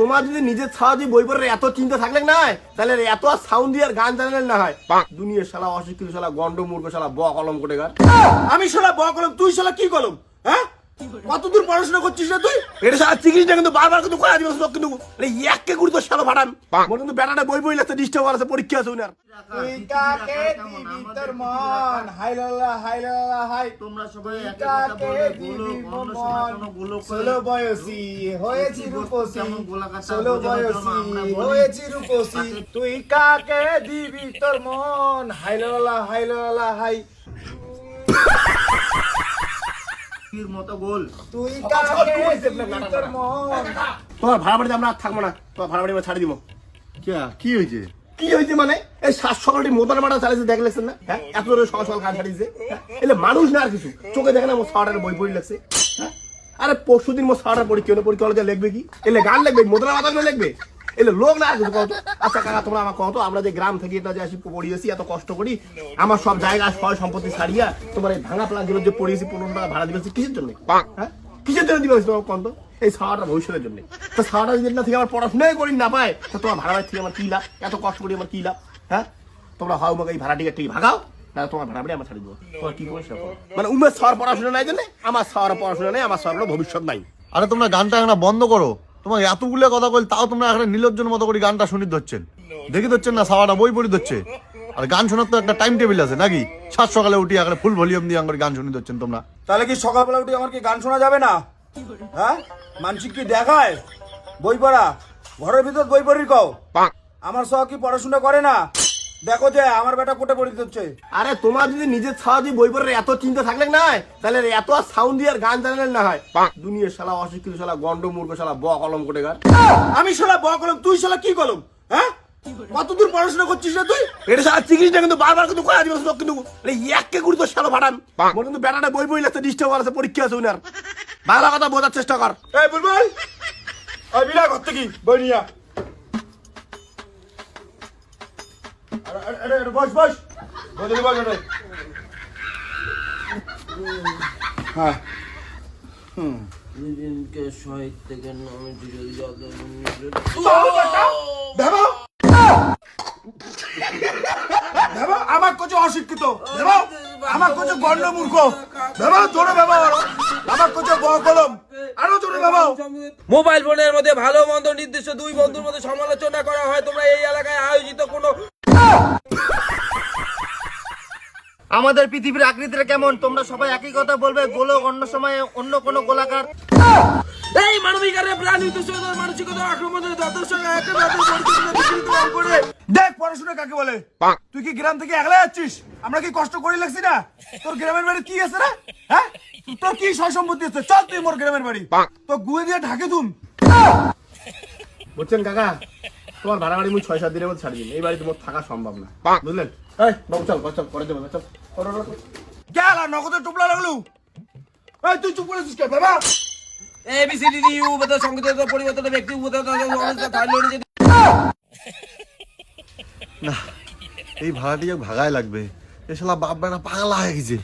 তোমার যদি নিজের ছাড়া যদি বই পড়ার এত চিন্তা থাকলে না তাহলে এত আর সাউন্ড দিয়ে আর গান জানালেন না হয়। দুনিয়ার শালা অশিক্ষিত শালা গন্ড মূর্খ শালা ব কলম কোটে গান আমি শালা ব কলম তুই শালা কি কলম? কতদূর পড়াশোনা করছিস না তুই? এটা শালা চিকিৎসা কিন্তু বারবার কিন্তু করা দিবস কিন্তু আরে একে গুরুত্ব শালা ফাটান মোর কিন্তু বেটাটা বই বই লাগছে ডিস্টার্ব আছে পরীক্ষা আছে উনার তুই কাকে দিবি তোর মন। হাই লালা হাই লালা হাই। তোমরা সবাই তুই একে কথা মন। ষোলো বয়সী হয়েছি রূপসী। ষোলো বয়সী। হয়েছি রূপসী। তুই কাকে দিবি তোর মন। হাই লালা হাই লালা হাই। তীর মতো গোল। তুই কাকে দিবি তোমার ভাড়া বাড়িতে আমরা আর থাকব না। তোমার ভাড়া বাড়ি আমরা দিব। কি? হয়েছে? কি হয়েছে মানে? এই সাত সকালটি মোতার মাটা চালিয়েছে দেখলেছেন না? হ্যাঁ? এত করে সকাল সকাল খান ছাড়িয়েছে হ্যাঁ? এলে মানুষ না আর কিছু। চোখে দেখে না বই পড়ি লাগছে। হ্যাঁ? আরে পরশু দিন সাওয়াটার পরীক্ষা পরীক্ষা লিখবে কি? এলে গান লিখবে মোদরা মাথা লিখবে। এলে লোক না কিছু কত? আচ্ছা কাকা তোমরা আমার কত? আমরা যে গ্রাম থেকে এটা যে আসি পড়িয়েছি এত কষ্ট করি আমার সব জায়গা সয় সম্পত্তি ছাড়িয়া তোমার এই ভাঙা প্লান যে পড়িয়েছি পনেরো টাকা ভাড়া দিবেছি কিসের জন্য? হ্যাঁ? কিসের জন্য দিবেছি তোমার কত এই সাওয়াটা ভবিষ্যতের জন্য। তো সাওয়াটা যদি না থেকে আমার পড়াশোনাই করি না পায়। তো তোমার ভাড়া থেকে আমার কি লাভ? এত কষ্ট করি আমার কি লাভ? হ্যাঁ? তোমরা হাও আমাকে এই ভাড়া টিকে ঠিক ভাগাও না তোমার ভাড়া বাড়ি আমার ছাড়ি দেবো। তোমার কি করে মানে উমের সর পড়াশোনা নাই জন্য আমার সর পড়াশোনা নেই আমার সর ভবিষ্যৎ নাই। আরে তোমরা গানটা এখন বন্ধ করো। তোমার এতগুলো কথা বল তাও তোমরা এখানে নীলজ্জন মতো করে গানটা শুনি ধরছেন। দেখি ধরছেন না সাওয়াটা বই পড়ি ধরছে। আর গান শোনার তো একটা টাইম টেবিল আছে নাকি? সাত সকালে উঠি এখানে ফুল ভলিউম দিয়ে আমার গান শুনি ধরছেন তোমরা। তাহলে কি সকালবেলা উঠে আমার কি গান শোনা যাবে না? হ্যাঁ? মানসিক কি দেখায়? বই পড়া? ঘরের ভিতর বই পড়ি কও? আমার সহ কি পড়াশোনা করে না? দেখো যে আমার বেটা কোটে পড়ি হচ্ছে। আরে তোমার যদি নিজের ছাড়া যদি বই পড়ার এত চিন্তা থাকলে না তাহলে এত আর সাউন্ড দিয়ে আর গান জানালেন না হয়। দুনিয়ার শালা অশিক্ষিত শালা গন্ড মূর্খ শালা ব কলম কোটে গান আমি শালা ব কলম তুই শালা কি কলম? হ্যাঁ? কতদূর পড়াশোনা করছিস না তুই? এটা শালা চিকিৎসা কিন্তু বারবার কিন্তু করা দিবস কিন্তু আরে একে গুরুত্ব শালা ফাটান। মোর কিন্তু বেটাটা বই বই লাগছে ডিস্টার্ব আছে পরীক্ষা আছে উনার। বাংলা কথা বোঝার চেষ্টা কর। এই বুলবুল ওই বিলা করতে কি বই নিয়া আমার কোচে অশিক্ষিত আমার কোচে গণ্ড মূর্খ দেবো জোরে দেবো আমার কোচে ব কলম আরও জোরে দেবো মোবাইল ফোনের মধ্যে ভালো মন্দ নির্দিষ্ট দুই বন্ধুর মধ্যে সমালোচনা করা হয়। তোমরা এই এলাকায় আয়োজিত কোনো আমাদের পৃথিবীর আকৃতিটা কেমন? তোমরা সবাই একই কথা বলবে গোলক অন্য সময় অন্য কোনো গোলাকার। এই মানবিকারে প্রাণী দুঃস্থতার মানসিকতা আক্রমণের দ্বাদশ একটা করে দেখ পড়াশোনা কাকে বলে? তুই কি গ্রাম থেকে একলা যাচ্ছিস আমরা কি কষ্ট করে লাগছি না? তোর গ্রামের বাড়ি কি আছে না হ্যাঁ? তোর কি সয় সম্পত্তি আছে? চল তুই মোর গ্রামের বাড়ি। তো গুয়ে দিয়ে ঢাকে তুম বুঝছেন কাকা তোমার ভাড়া বাড়ি মুই ছয় সাত দিনের মধ্যে ছাড়ি দিন এই বাড়িতে মোট থাকা সম্ভব না বুঝলেন এই বাবু চল চল করে দেবো চল। গেল নগদে টুপলা লাগলু এই তুই চুপ করেছিস কে বাবা A B C D U বেদ সংগীতের পরিবর্তন ব্যক্তি উপদেশ অবস্থা থাকলে নিজে না এই ভাড়াটি ভাগায় লাগবে এ শালা বাপ বেটা পাগলা হয়ে গেছে